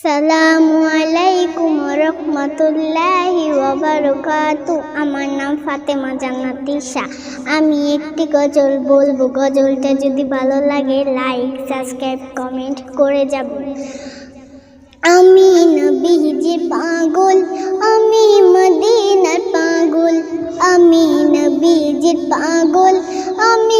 সালামু আলাইকুম রহমতুল্লাহি ওয়াবারাকাতু আমার নাম ফাতেমা জান্নাত ঈশা আমি একটি গজল বলব গজলটা যদি ভালো লাগে লাইক সাবস্ক্রাইব কমেন্ট করে যাব আমি নবীজির পাগল আমি মদিনার পাগল আমি নবীজির পাগল আমি